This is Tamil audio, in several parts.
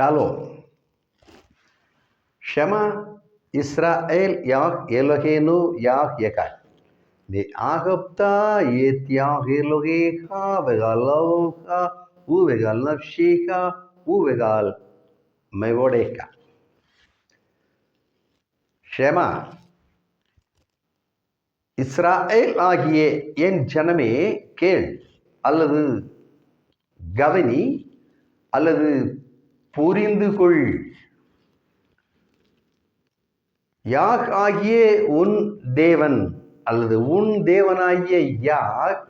ஷாலோம் ஷமா இஸ்ராயேல் யாக் எலொகேனு யாக் யகாய் מאהבת יתיח אלוהיך וגל אהובך ובגל נפשך ובגל מבודך. ஷேமா இஸ்ராயேல் ஆகிய என் ஜனமே கேள் அல்லது கவனி அல்லது புரிந்து கொள் யாக் ஆகிய உன் தேவன் அல்லது உன் தேவனாகிய யாக்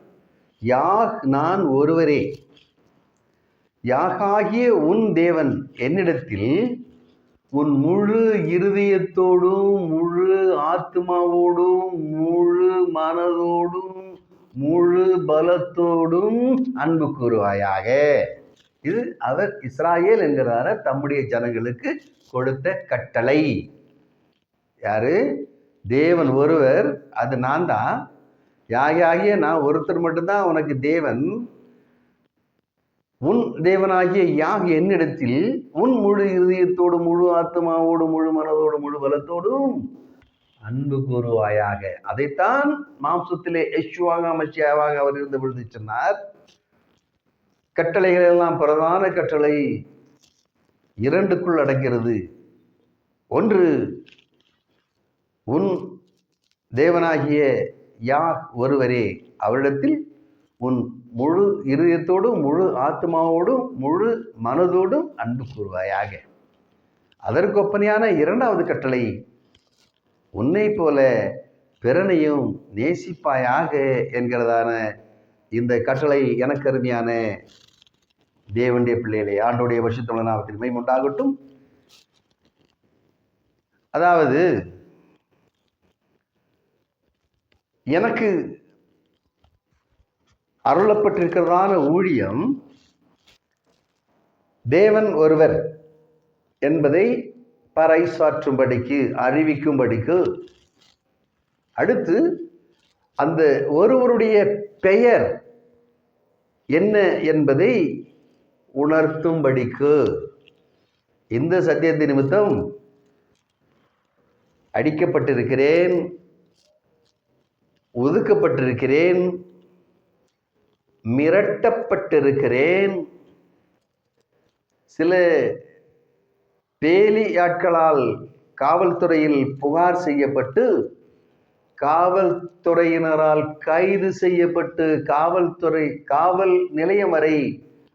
யாக் நான் ஒருவரே. யாகாகிய உன் தேவன் என்னிடத்தில் உன் முழு இருதயத்தோடும் முழு ஆத்மாவோடும் முழு மனதோடும் முழு பலத்தோடும் அன்பு கூறுவாயாக. இது அவர் இஸ்ராயேல் என்கிறார தம்முடைய ஜனங்களுக்கு கொடுத்த கட்டளை. யாரு? தேவன் ஒருவர். அது நான் தான். யாகிய நான் ஒருத்தர் மட்டும்தான் உனக்கு தேவன். உன் தேவனாகிய யாக் என்னிடத்தில் உன் முழு இருதயத்தோடு முழு ஆத்மாவோடு முழு மனதோடு முழு பலத்தோடும் அன்பு கூறுவாயாக. அதைத்தான் மாம்சத்திலே எஷ்வாக அமைச்சியாவாக அவர் இருந்து விழுந்து சொன்னார். கட்டளைகள் எல்லாம் பிரதான கட்டளை இரண்டுக்குள் அடங்கிறது. ஒன்று உன் தேவனாகிய யார் ஒருவரே அவரிடத்தில் உன் முழு இருதயத்தோடும் முழு ஆத்மாவோடும் முழு மனதோடும் அன்பு கூறுவாயாக. அதற்கு ஒப்பனையான இரண்டாவது கட்டளை உன்னை போல பிறனையும் நேசிப்பாயாக என்கிறதான இந்த கட்டளை எனக்கு அருமையான தேவனுடைய பிள்ளைகளை ஆண்டோடைய வருஷத்துள்ள நாமத்தில் மை உண்டாகட்டும். அதாவது எனக்கு அருளப்பட்டிருக்கிறதான ஊழியம் தேவன் ஒருவர் என்பதை பறைசாற்றும்படிக்கு அறிவிக்கும்படிக்கு அடுத்து அந்த ஒருவருடைய பெயர் என்ன என்பதை உணர்த்தும்படிக்கு இந்த சத்தியத்தை நிமித்தம் அடிக்கப்பட்டிருக்கிறேன் ஒதுக்கப்பட்டிருக்கிறேன் மிரட்டப்பட்டிருக்கிறேன். சில பேலி ஆட்களால் காவல்துறையில் புகார் செய்யப்பட்டு காவல்துறையினரால் கைது செய்யப்பட்டு காவல்துறை காவல் நிலையம் வரை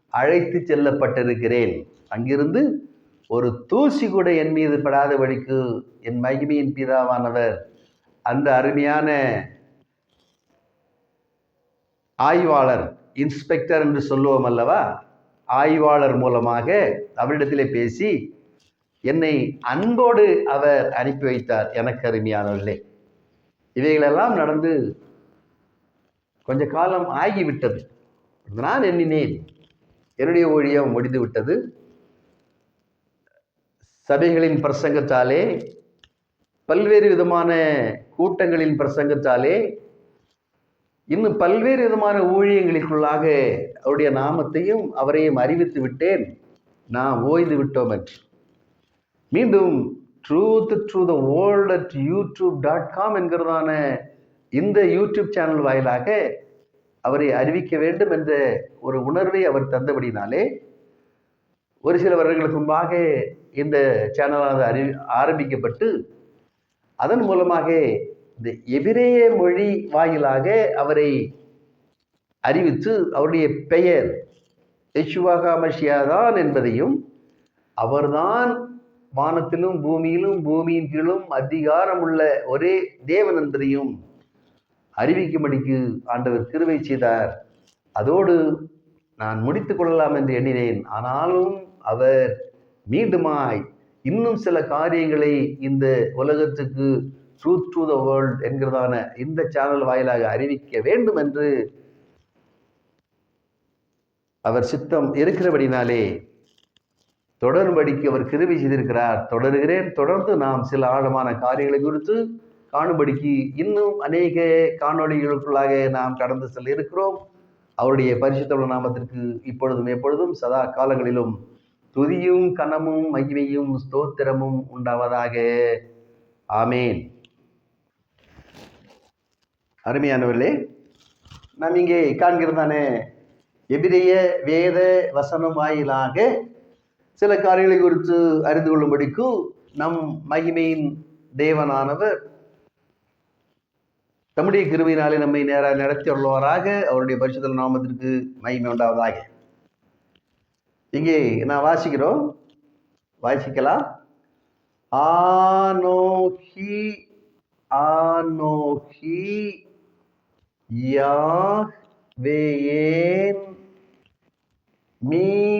அழைத்து செல்லப்பட்டிருக்கிறேன். அங்கிருந்து ஒரு தூசி கூட என் மீது படாதபடிக்கு என் மகிமையின் பிதாவானவர் அந்த அருமையான ஆய்வாளர் இன்ஸ்பெக்டர் என்று சொல்லுவோம் அல்லவா? ஆய்வாளர் மூலமாக அவரிடத்திலே பேசி என்னை அன்போடு அவர் அனுப்பி வைத்தார். எனக்கு அருமையானவர்களே இவைகளெல்லாம் நடந்து கொஞ்ச காலம் ஆகிவிட்டது. நான் எண்ணினேன். என்னுடைய ஊழியம் முடிந்து விட்டது சபைகளின் பிரசங்கத்தாலே பல்வேறு விதமான கூட்டங்களின் பிரசங்கத்தாலே இன்னும் பல்வேறு விதமான ஊழியங்களுக்குள்ளாக அவருடைய நாமத்தையும் அவரையும் அறிவித்து விட்டேன். நாம் ஓய்ந்து விட்டோம் என்று. மீண்டும் truth true the world at YouTube dot com என்கிறதான இந்த யூடியூப் சேனல் வாயிலாக அவரை அறிவிக்க வேண்டும் என்ற ஒரு உணர்வை அவர் தந்தபடினாலே ஒரு சில வருடங்களுக்கு முன்பாக இந்த சேனலானது அறி ஆரம்பிக்கப்பட்டு அதன் மூலமாக இந்த எபிரேய மொழி வாயிலாக அவரை அறிவித்து அவருடைய பெயர் யசுவாகாமஷியா தான் என்பதையும் அவர்தான் வானத்திலும் பூமியிலும் பூமியின் கீழும் அதிகாரம் உள்ள ஒரே தேவன் அறிவிக்கும்படிக்கு ஆண்டவர் கிருவை செய்தார். அதோடு நான் முடித்து கொள்ளலாம் என்று எண்ணினேன். ஆனாலும் அவர் மீண்டுமாய் இன்னும் சில காரியங்களை இந்த உலகத்துக்கு ட்ரூத் டு த வேர்ல்ட் என்கிறதான இந்த சேனல் வாயிலாக அறிவிக்க வேண்டும் என்று அவர் சித்தம் இருக்கிறபடினாலே தொடரும்படிக்கு அவர் கிருபி செய்திருக்கிறார். தொடர்கிறேன். தொடர்ந்து நாம் சில ஆழமான காரியங்களை குறித்து காணும்படிக்கு இன்னும் அநேக காணொளிகளுக்குள்ளாக நாம் கடந்து செல்ல இருக்கிறோம். அவருடைய பரிசுத்தமுள்ள நாமத்திற்கு இப்பொழுதும் எப்பொழுதும் சதா காலங்களிலும் துதியும் கனமும் மகிமையும் ஸ்தோத்திரமும் உண்டாவதாக. ஆமேன். அருமையானவர்களே நாம் இங்கே காண்கிறதானே எபிரிய வேத வசனம் வாயிலாக சில காரியங்களை குறித்து அறிந்து கொள்ளும்படிக்கு நம் மகிமையின் தேவனானவர் தம்முடைய கிருமையினாலே நம்மை நேராக நடத்தி உள்ளவராக அவருடைய பரிசுதல் நாமத்திற்கு மகிமை உண்டாவதாக. இங்கே நான் வாசிக்கிறோம். வாசிக்கலாம். ஆனோஹி ஆனோஹி யாவேன் மீ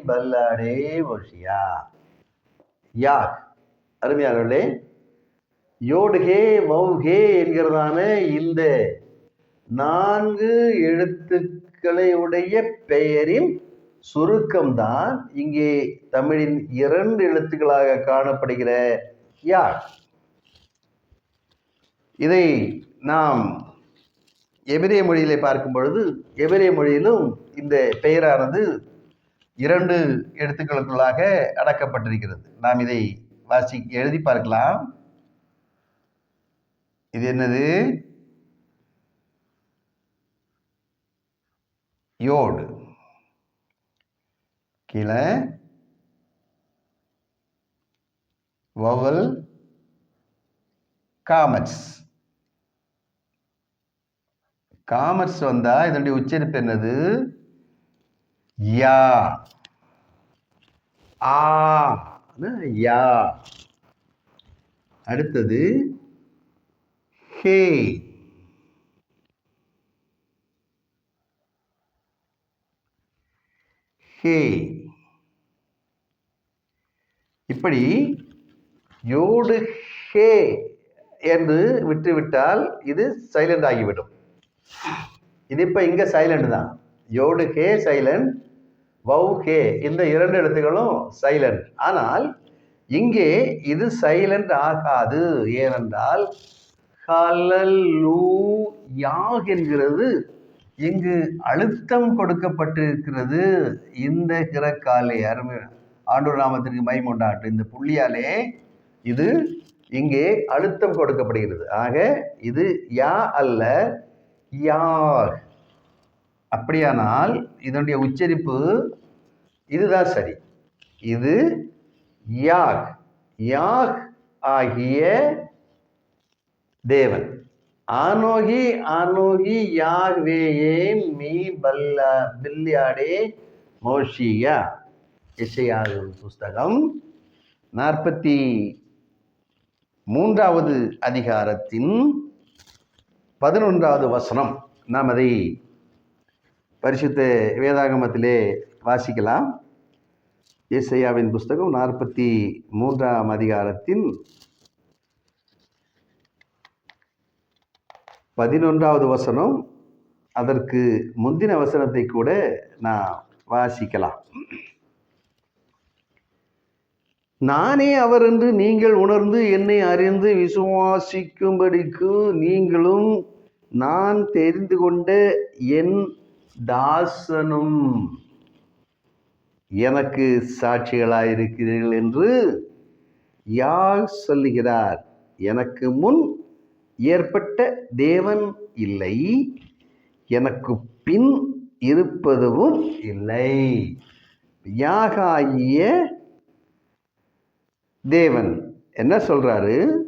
பல்லடே ஒஷியா யாக் அருமையாளர்களே யோடுகே மௌகே என்கிறதான இந்த நான்கு எழுத்துக்களை உடைய பெயரின் சுருக்கம்தான் இங்கே தமிழின் இரண்டு எழுத்துக்களாக காணப்படுகிற யார்? இதை நாம் எபிரே மொழியிலே பார்க்கும் பொழுது எபிரே மொழியிலும் இந்த பெயரானது இரண்டு எழுத்துக்களுக்குள்ளாக அடக்கப்பட்டிருக்கிறது. நாம் இதை வாசி எழுதி பார்க்கலாம். இது என்னது? யோடு. கீழே. Vowel commerce. காமர்ஸ் வந்தா இதனுடைய உச்சரிப்பு என்னது? யா. ஆ. யா. அடுத்தது ஹே. ஹே. இப்படி யோடு ஹே என்று விட்டுவிட்டால் இது சைலண்ட் ஆகிவிடும். இது இப்போ இங்கே சைலண்ட் தான். யோடு ஹே சைலண்ட் வவ் ஹே இந்த இரண்டு எழுத்துக்களும் சைலண்ட் ஆனால் இங்கே இது சைலண்ட் ஆகாது. ஏனென்றால் ஹலல்லூ யாக் என்கிறது இங்கு அழுத்தம் கொடுக்கப்பட்டிருக்கிறது. இந்த கிரக்காலே அருமை. ஆண்டூர் நாமத்திற்கு மைமுண்டாட்டு இந்த புள்ளியாலே இது இங்கே அழுத்தம் கொடுக்கப்படுகிறது. ஆக இது யா அல்ல யார் அப்படியானால் இதனுடைய உச்சரிப்பு இதுதான் சரி. இது யாக் யாக் ஆகிய தேவன். ஆனோகி ஆனோகி யாகவேயே மீ பல்லா பில்லியாடே மோஷியா. இசையாக புஸ்தகம் நாற்பத்தி மூன்றாவது அதிகாரத்தின் பதினொன்றாவது வசனம். நாம் அதை பரிசுத்த வேதாகமத்திலே வாசிக்கலாம். ஏசையாவின் புஸ்தகம் நாற்பத்தி மூன்றாம் அதிகாரத்தின் பதினொன்றாவது வசனம். அதற்கு முந்தின வசனத்தை கூட நான் வாசிக்கலாம். நானே அவர் என்று நீங்கள் உணர்ந்து என்னை அறிந்து விசுவாசிக்கும்படிக்கு நீங்களும் நான் தெரிந்து கொண்ட என் தாசனும் எனக்கு சாட்சிகளாயிருக்கிறீர்கள் என்று யார் சொல்லுகிறார்? எனக்கு முன் ஏற்பட்ட தேவன் இல்லை எனக்கு பின் இருப்பதும் இல்லை. யாகாகிய தேவன் என்ன சொல்றாரு?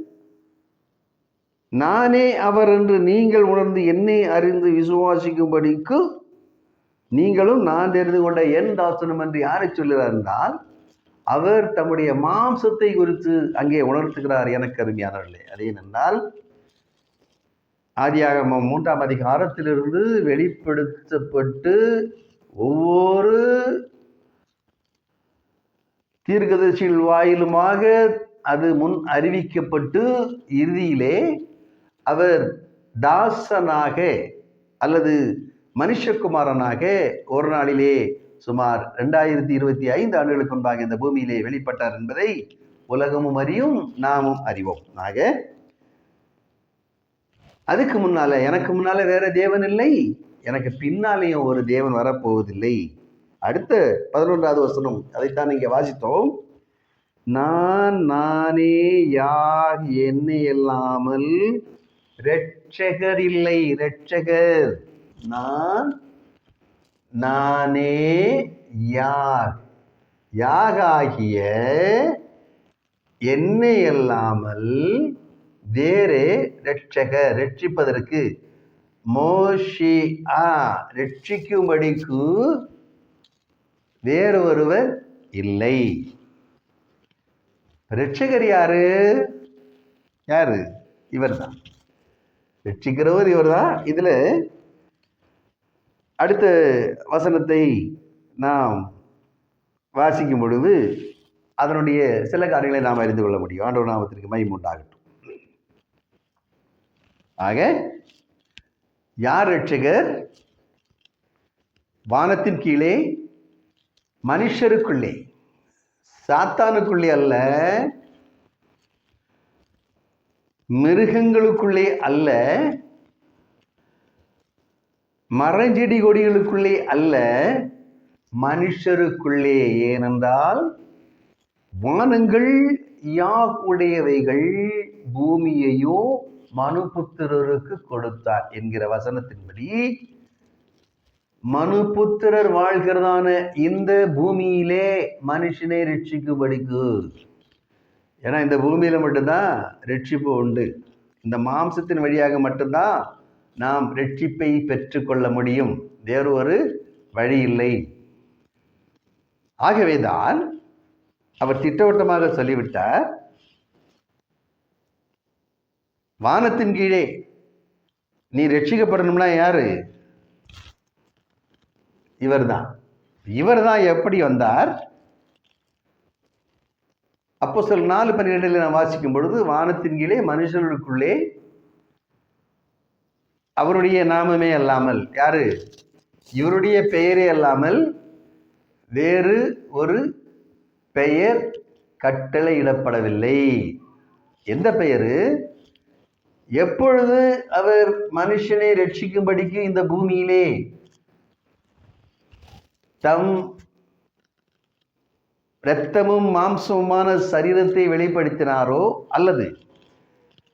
நானே அவர் என்று நீங்கள் உணர்ந்து என்னை அறிந்து விசுவாசிக்கும்படிக்கு நீங்களும் நான் தெரிந்து கொண்ட என் தாசனம் என்று யாரை சொல்லுகிறார் என்றால் அவர் தம்முடைய மாம்சத்தை குறித்து அங்கே உணர்த்துகிறார் எனக்கு அருமையானவர்களே. அது ஏனென்றால் ஆதியாக மூன்றாம் அதிகாரத்திலிருந்து வெளிப்படுத்தப்பட்டு ஒவ்வொரு தீர்க்கதரிசிகள் வாயிலுமாக அது முன் அறிவிக்கப்பட்டு இறுதியிலே அவர் தாசனாக அல்லது மனுஷகுமாரனாக ஒரு நாளிலே சுமார் ரெண்டாயிரத்தி இருபத்தி ஐந்து ஆண்டுகளுக்கு முன்பாக இந்த பூமியிலே வெளிப்பட்டார் என்பதை உலகமும் அறியும் நாமும் அறிவோம். ஆக அதுக்கு முன்னால எனக்கு முன்னால வேற தேவன் இல்லை. எனக்கு பின்னாலேயும் ஒரு தேவன் வரப்போவதில்லை. அடுத்த பதினொன்றாவது வசனம் அதைத்தான் இங்கே வாசித்தோம். நான் நானே யார் என்னை இல்லாமல் இரட்சகர் இல்லை இரட்சகர். நான் நானே யார்? யாகாகிய என்னை அல்லாமல் வேறே ரட்சக ரட்சிப்பதற்கு மோஷி ஆ ரட்சிக்கும்படிக்கு வேறு ஒருவர் இல்லை. ரட்சகர் யாரு? யாரு? இவர்தான். ரட்சிக்கிறவர் இவர்தான். இதில் அடுத்த வசனத்தை நாம் வாசிக்கும் பொழுது அதனுடைய சில காரியங்களை நாம் அறிந்து கொள்ள முடியும். ஆண்டவர் நாமத்திற்கு மயம் உண்டாகட்டும். ஆக யார் ரட்சகர் வானத்தின் கீழே மனுஷருக்குள்ளே. சாத்தானுக்குள்ளே அல்ல மிருகங்களுக்குள்ளே அல்ல மரஞ்செடி கொடிகளுக்குள்ளே அல்ல மனுஷருக்குள்ளே ஏனென்றால் வானங்கள் யாக்குடையவைகள் பூமியையோ மனுபுத்திரருக்கு கொடுத்தார் என்கிற வசனத்தின்படி மனுபுத்திரர் வாழ்கிறதான இந்த பூமியிலே மனுஷனை ரட்சிக்கும்படிக்கு. ஏன்னா இந்த பூமியில மட்டும்தான் ரட்சிப்பு உண்டு. இந்த மாம்சத்தின் வழியாக மட்டும்தான் நாம் ரட்சிப்பை பெற்றுக்கொள்ள முடியும். வேறு ஒரு வழி இல்லை ஆகவேதான் அவர் திட்டவட்டமாக சொல்லிவிட்டார். வானத்தின் கீழே நீ ரட்சிக்கப்படணும்னா யாரு? இவர்தான். இவர்தான் எப்படி வந்தார்? அப்போ சொல் நாலு பன்னிரெண்டில் நான் வாசிக்கும் பொழுது வானத்தின் கீழே மனுஷர்களுக்குள்ளே அவருடைய நாமமே அல்லாமல். யாரு? இவருடைய பெயரே அல்லாமல் வேறு ஒரு பெயர் கட்டளையிடப்படவில்லை எந்த பெயரு? எப்பொழுது அவர் மனுஷனை ரட்சிக்கும்படிக்கு இந்த பூமியிலே தம் இரத்தமும் மாம்சமுமான சரீரத்தை வெளிப்படுத்தினாரோ அல்லது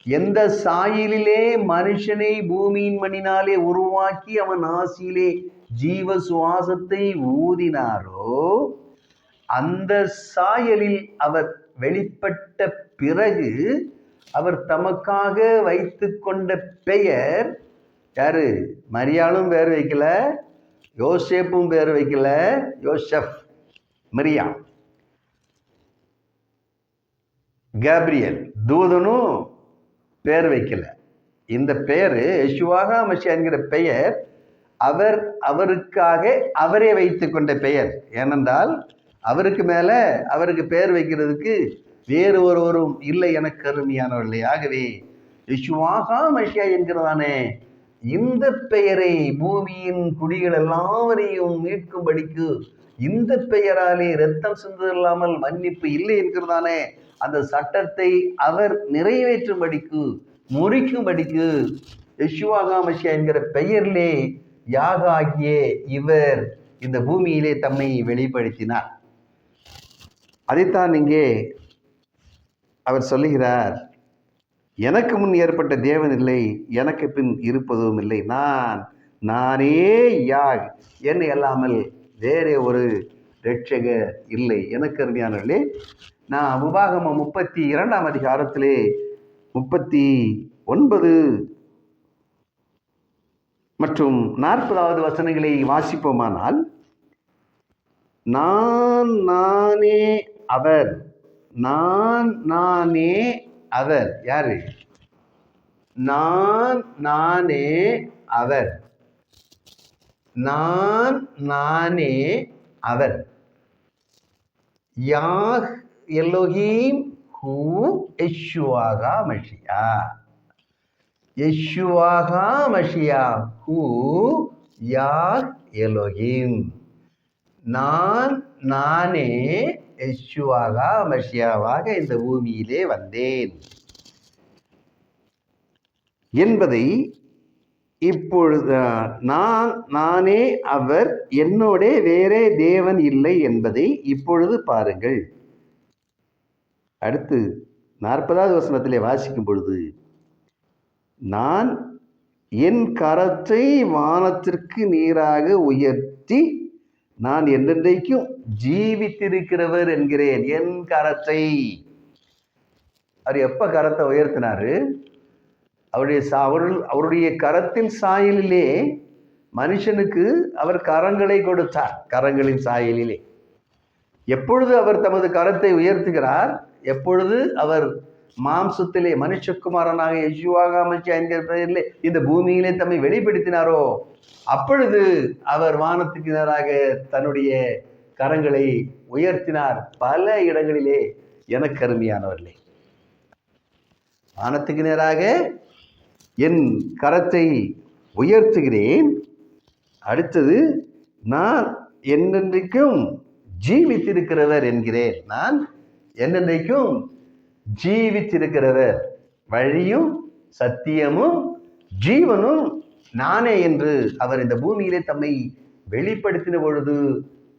எந்த சாயலிலே மனுஷனை பூமியின் மண்ணினாலே உருவாக்கி அவன் ஆசியிலே ஜீவ சுவாசத்தை ஊதினாரோ அந்த சாயலில் அவர் வெளிப்பட்ட பிறகு அவர் தமக்காக வைத்து கொண்ட பெயர் யாரு? மரியாளும் பேர் வைக்கல யோசேப்பும் பேர் வைக்கல யோசப் மரியா கேப்ரியல் தூதனும் பேர் வைக்கல. இந்த பெயர் யசுவாகா மஷியா என்கிற பெயர் அவர் அவருக்காக அவரே வைத்து கொண்ட பெயர். ஏனென்றால் அவருக்கு மேலே அவருக்கு பெயர் வைக்கிறதுக்கு வேறு ஒருவரும் இல்லை என கருமையானவர்களே. ஆகவே யசுவாகா மஷியா என்கிறதானே இந்த பெயரை பூமியின் குடிகள் எல்லாவரையும் மீட்கும்படிக்கு இந்த பெயராலே ரத்தம் சிந்ததில்லாமல் மன்னிப்பு இல்லை என்கிறதானே அந்த சட்டத்தை அவர் நிறைவேற்றும்படிக்கு முறிக்கும்படிக்கு யஷுவாகாமஷியா என்கிற பெயரிலே யாகாகிய இவர் இந்த பூமியிலே தம்மை வெளிப்படுத்தினார். அதைத்தான் இங்கே அவர் சொல்லுகிறார் எனக்கு முன் ஏற்பட்ட தேவன் இல்லை எனக்கு பின் இருப்பதும் இல்லை. நான் நானே யாக் என்னை அல்லாமல் வேறே ஒரு ரட்சகர் இல்லை. எனக்கு அருமையானவர்களே நான் உபாகமம் முப்பத்தி இரண்டாம் அதிகாரத்திலே முப்பத்தி ஒன்பது மற்றும் நாற்பதாவது வசனங்களை வாசிப்போமானால் நான் நானே அவர் நான் நானே அவர். யாரு? நான் நானே அவர். நான் நானே அவர். யாஹ் எல்லோஹீம் ஹூ எஷுவாகா மஷியா எஷுவாகா மஷியா ஹூ யார் எலோஹிம் நான் நானே எஷுவாகா மஷியாவாக இந்த பூமியிலே வந்தேன். என்பதை இப்பொழுது நான் நானே அவர் என்னோட வேறே தேவன் இல்லை என்பதை இப்பொழுது பாருங்கள். அடுத்து நாற்பதாவது வசனத்திலே வாசிக்கும் பொழுது நான் என் கரத்தை வானத்திற்கு நீராக உயர்த்தி நான் என்றென்றைக்கும் ஜீவித்திருக்கிறவர் என்கிறேன். என் கரத்தை. அவர் எப்போ கரத்தை உயர்த்தினாரு? அவருடைய சா- அவருள் அவருடைய கரத்தின் சாயலிலே மனுஷனுக்கு அவர் கரங்களை கொடுத்தார். கரங்களின் சாயலிலே. எப்பொழுது அவர் தமது கரத்தை உயர்த்துகிறார்? எப்பொழுது அவர் மாம்சத்திலே மனுஷகுமாரனாக யஜுவாக அமைச்சா என்கிற பெயரிலே இந்த பூமியிலே தம்மை வெளிப்படுத்தினாரோ? அப்பொழுது அவர் வானத்துக்கு நேராக தன்னுடைய கரங்களை உயர்த்தினார். பல இடங்களிலே எனக்கு அருமையானவர்களே. வானத்துக்கு நேராக என் கரத்தை உயர்த்துகிறேன். அடுத்தது நான் என்னென்றைக்கும் ஜீவித்திருக்கிறவர் என்கிறேன். நான் என்னென்றைக்கும் ஜீவித்திருக்கிறவர். வழியும் சத்தியமும் ஜீவனும் நானே என்று அவர் இந்த பூமியிலே தம்மை வெளிப்படுத்தின பொழுது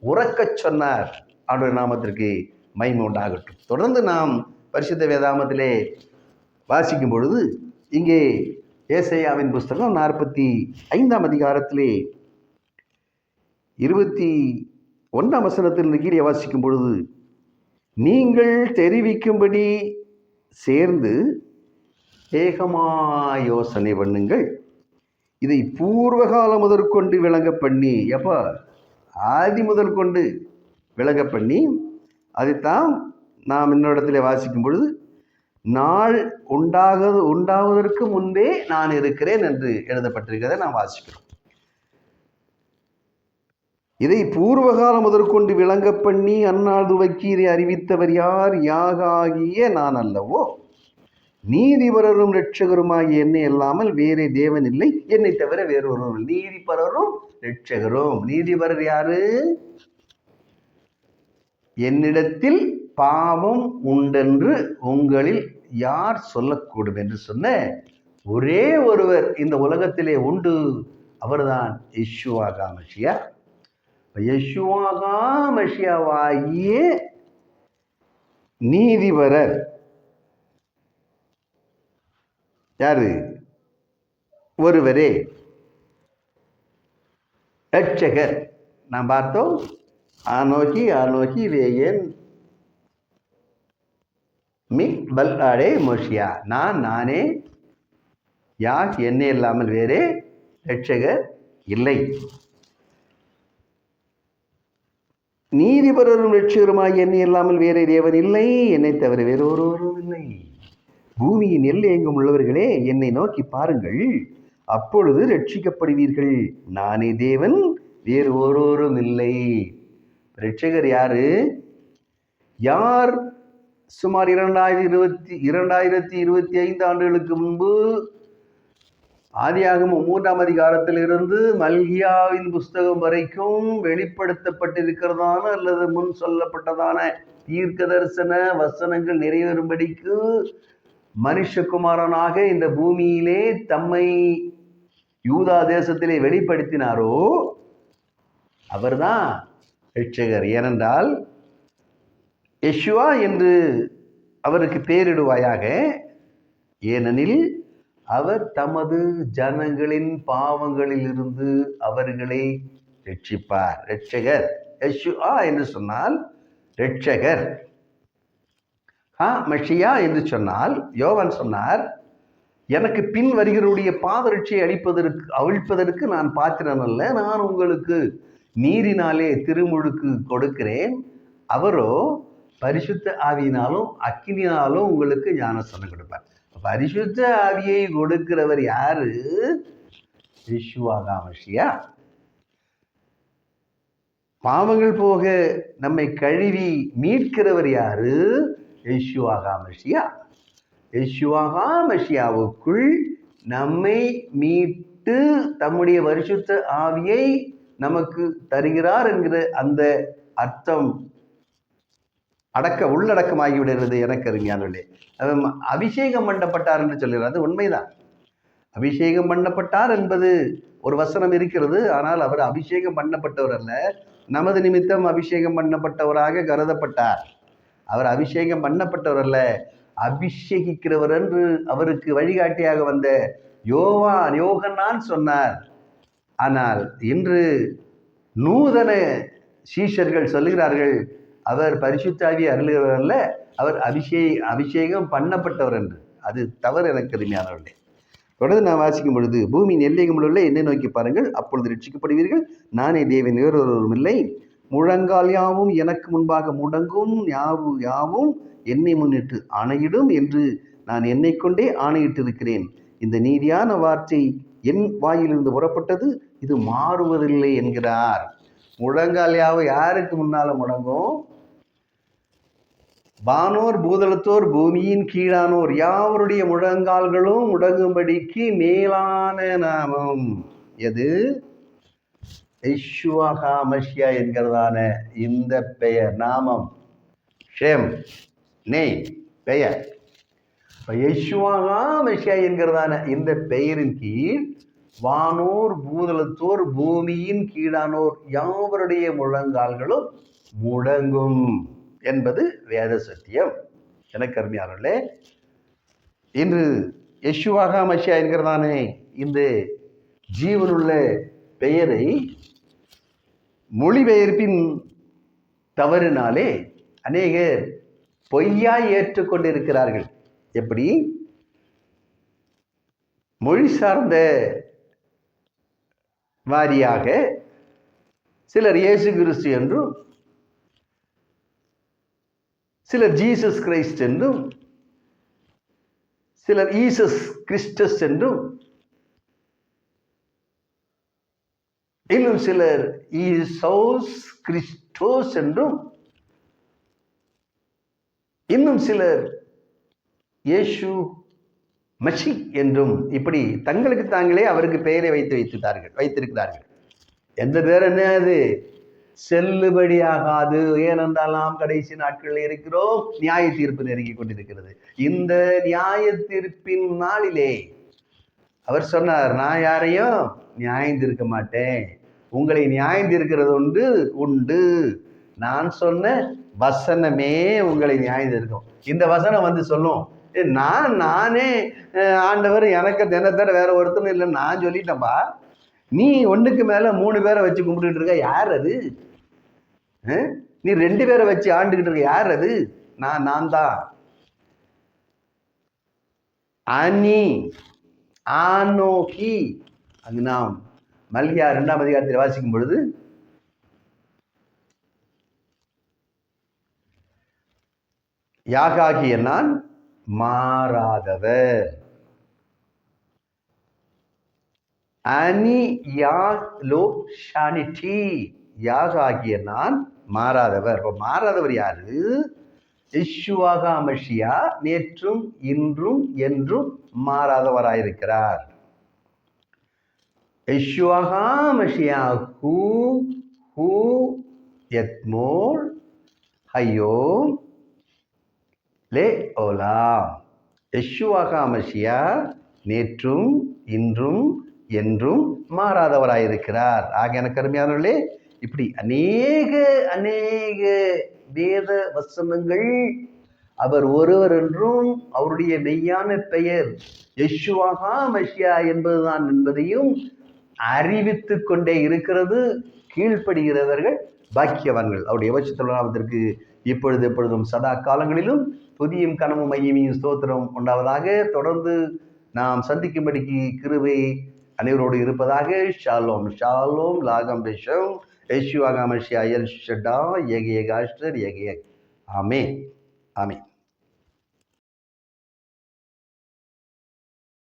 உறக்கச் சொன்னார். அவருடைய நாமத்திற்கு மகிமை உண்டாகட்டும். தொடர்ந்து நாம் பரிசுத்த வேதாமத்திலே வாசிக்கும் பொழுது இங்கே ஏசையாவின் புஸ்தகம் நாற்பத்தி ஐந்தாம் அதிகாரத்திலே இருபத்தி ஒன்றாம் வசனத்தில் கீழே வாசிக்கும் பொழுது நீங்கள் தெரிவிக்கும்படி சேர்ந்து ஏகமா யோசனை பண்ணுங்கள். இதை பூர்வகாலம் முதற்கொண்டு விளங்க பண்ணி எப்போ ஆதி முதல் கொண்டு விளங்க பண்ணி அதைத்தான் நாம் இன்னொரு வாசிக்கும் பொழுது நாள் உண்டாக உண்டாவதற்கு முன்பே நான் இருக்கிறேன் என்று எழுதப்பட்டிருக்கிறதை நாம் வாசிக்கிறோம். இதை பூர்வகாலம் முதற்கொண்டு விளங்க பண்ணி அன்னாள் துவக்கி இதை அறிவித்தவர் யார்? யாக ஆகிய நான் அல்லவோ? நீதிபரரும் இரட்சகருமாகிய என்னை அல்லாமல் வேறே தேவன் இல்லை. என்னை தவிர வேறொருவரும் நீதிபரரும் இரட்சகரும். நீதிபரர் யாரு? என்னிடத்தில் பாவம் உண்டென்று உங்களில் யார் சொல்லக்கூடும் என்று சொன்ன ஒரே ஒருவர் இந்த உலகத்திலே உண்டு. அவர்தான் இஷ்யூ ஆகாமஷியா யஷுவாகாமஷியாவாகிய நீதிபரர். யாரு? ஒருவரே. ரட்சகர் நாம் பார்த்தோம். ஆனோகி ஆனோகி வேயன். மி பல்லாடே மோஷியா நான் நானே. யார்? என்னை இல்லாமல் வேறே. ரட்சகர் இல்லை. நீதிபரரும் ரட்சகருமாய் என்னை இல்லாமல் வேறு தேவன் இல்லை. என்னை தவிர வேறு ஒருவரும் இல்லை. பூமியின் எல்லை எங்கும் உள்ளவர்களே என்னை நோக்கி பாருங்கள். அப்பொழுது ரட்சிக்கப்படுவீர்கள். நானே தேவன் வேறு ஒருவரும் இல்லை. ரட்சகர் யாரு? யார்? சுமார் இரண்டாயிரத்தி இருபத்தி இரண்டாயிரத்தி இருபத்தி ஐந்து ஆண்டுகளுக்கு முன்பு ஆதியாகமம் மூன்றாம் அதிகாரத்திலிருந்து மல்கியாவின் புஸ்தகம் வரைக்கும் வெளிப்படுத்தப்பட்டிருக்கிறதான அல்லது முன் சொல்லப்பட்டதான தீர்க்க தரிசன வசனங்கள் நிறைவேறும்படிக்கு மனுஷகுமாரனாக இந்த பூமியிலே தம்மை யூதா தேசத்திலே வெளிப்படுத்தினாரோ அவர்தான் ரட்சகர் ஏனென்றால் யஷ்வா என்று அவருக்கு பேரிடுவாயாக ஏனெனில் அவர் தமது ஜனங்களின் பாவங்களிலிருந்து அவர்களை ரட்சிப்பார். ரட்சகர். ஆ என்று சொன்னால் ரட்சகர். ஆ மஷியா என்று சொன்னால் யோவான் சொன்னார் எனக்கு பின் வருகிறவருடைய பாதரட்சியை அளிப்பதற்கு அவிழ்ப்பதற்கு நான் பாத்திரம் அல்ல. நான் உங்களுக்கு நீரினாலே திருமுழுக்கு கொடுக்கிறேன். அவரோ பரிசுத்த ஆவியினாலும் அக்கினியாலும் உங்களுக்கு ஞானஸ்தானம் கொடுப்பார். பரிசுத்த ஆவியை கொடுக்கிறவர் யாரு? விஸ்வாகாமஷியா பாவங்கள் போக நம்மை கழுவி மீட்கிறவர் யாரு? யேசுவாகா மஷியா நம்மை மீட்டு தம்முடைய பரிசுத்த ஆவியை நமக்கு தருகிறார் என்கிற அந்த அர்த்தம் அடக்க உள்ளடக்கமாகி விடுகிறது எனக்கு அருமையானவர்களே அபிஷேகம் பண்ணப்பட்டார் என்று சொல்கிறார். அது உண்மைதான். அபிஷேகம் பண்ணப்பட்டார் என்பது ஒரு வசனம் இருக்கிறது. ஆனால் அவர் அபிஷேகம் பண்ணப்பட்டவர் அல்ல. நமது நிமித்தம் அபிஷேகம் பண்ணப்பட்டவராக கருதப்பட்டார். அவர் அபிஷேகம் பண்ணப்பட்டவர் அல்ல. அபிஷேகிக்கிறவர் என்று அவருக்கு வழிகாட்டியாக வந்த யோவான் யோகன்னான் சொன்னார். ஆனால் இன்று நூதன சீஷர்கள் சொல்லுகிறார்கள் அவர் பரிசுத்தாவி அருளுகிறவர் அல்ல அவர் அபிஷே அபிஷேகம் பண்ணப்பட்டவர் என்று. அது தவறு எனக்கு அருமையானவர்களே தொடர்ந்து நான் வாசிக்கும் பொழுது பூமியின் எல்லைகள் உள்ள என்னை நோக்கி பாருங்கள் அப்பொழுது ரட்சிக்கப்படுவீர்கள். நானே தேவன் வேறொருவரும் இல்லை. முழங்கால் யாவும் எனக்கு முன்பாக முடங்கும் யாவு யாவும் என்னை முன்னிட்டு ஆணையிடும் என்று நான் என்னை கொண்டே ஆணையிட்டிருக்கிறேன். இந்த நீதியான வார்த்தை என் வாயிலிருந்து புறப்பட்டது இது மாறுவதில்லை என்கிறார். முழங்கால் யாவும் யாருக்கு முன்னால முடங்கும்? வானோர் பூதளத்தோர் பூமியின் கீழானோர் யாவருடைய முழங்கால்களும் முடங்கும்படிக்கு மேலான நாமம். எது? ஐஷுவாகா மஷியா என்கிறதான இந்த பெயர் நாமம். ஷேம் நெய் பெயர். யேசுவாகா மஷியா என்கிறதான இந்த பெயரின் கீழ் வானோர் பூதளத்தோர் பூமியின் கீழானோர் யாவருடைய முழங்கால்களும் முடங்கும். என்பது வேத சத்தியம் எனக்கு இன்று யஷுவாக மஷியா என்கிறதானே இந்த ஜீவனுள்ள பெயரை மொழிபெயர்ப்பின் தவறினாலே அநேகர் பொய்யாய் ஏற்றுக்கொண்டிருக்கிறார்கள். எப்படி? மொழி சார்ந்த வாரியாக சிலர் இயேசு கிறிஸ்து என்றும் சிலர் ஜீசஸ் கிரைஸ்ட் என்றும் சிலர் ஈசஸ் கிறிஸ்டஸ் என்றும் இன்னும் சிலர் ஈசோஸ் கிறிஸ்டோஸ் என்றும் இன்னும் சிலர் இயேசு மஷி என்றும் இப்படி தங்களுக்கு தாங்களே அவருக்கு பெயரை வைத்து வைத்திருந்தார்கள் வைத்திருக்கிறார்கள். எந்த பேர் என்ன அது? செல்லுபடியாகாது. ஏனென்றால் நாம் கடைசி நாட்களில் இருக்கிறோம். நியாய தீர்ப்பு நெருங்கி கொண்டிருக்கிறது. இந்த நியாய தீர்ப்பின் நாளிலே அவர் சொன்னார் நான் யாரையும் நியாயந்திருக்க மாட்டேன். உங்களை நியாயந்திருக்கிறது உண்டு உண்டு. நான் சொன்ன வசனமே உங்களை நியாயந்திருக்கும். இந்த வசனம் வந்து சொல்லும். நான் நானே ஆண்டவர் எனக்கு தினத்தர வேற ஒருத்தரும் இல்லை நான் சொல்லிட்டேன்ப்பா நீ ஒன்றுக்கு மேலே மூணு பேரை வச்சு கும்பிட்டுட்டு இருக்க. யார் அது? நீ ரெண்டு பேரை வச்சு ஆண்டுகிட்டு இருக்க. யார் அது? நான் நான் தான். அனி ஆனோகி. அது நாம் மல்கியா ரெண்டாம் அதிகாரத்தில் வாசிக்கும் பொழுது யாகாகிய நான் மாறாதவர். அனி யா லோ ஷானிட்டி. யாகாகிய நான் மாறாதவர். இப்போ மாறாதவர் யாரு? இஷுவாக அமஷியா நேற்றும் இன்றும் என்றும் மாறாதவராயிருக்கிறார். இஷுவாக மஷியா ஹூ ஹூ எத்மோல் ஹையோ லே ஓலா யஷுவாக மஷியா நேற்றும் இன்றும் என்றும் மாறாதவராயிருக்கிறார். ஆக எனக்கு அருமையானவர்களே இப்படி அநேக அநேக வேத வசனங்கள் அவர் ஒருவர் என்றும் அவருடைய மெய்யான பெயர் யஷுவாகா மஷியா என்பதுதான் என்பதையும் அறிவித்து கொண்டே இருக்கிறது கீழ்ப்படுகிறவர்கள் பாக்கியவான்கள். அவருடைய விவச்சத்துலாபத்திற்கு இப்பொழுது எப்பொழுதும் சதா காலங்களிலும் புதியும் கனமும் மையமையும் ஸ்தோத்திரம் உண்டாவதாக தொடர்ந்து நாம் சந்திக்கும்படிக்கு கிருவை அனைவரோடு இருப்பதாக. Shalom Shalom லாகம் பேஷம். യേശു ആകാമശിയായൽ ഷഡാ യകിയ ഗാഷ്ടർ യകിയ ആമേ ആമേ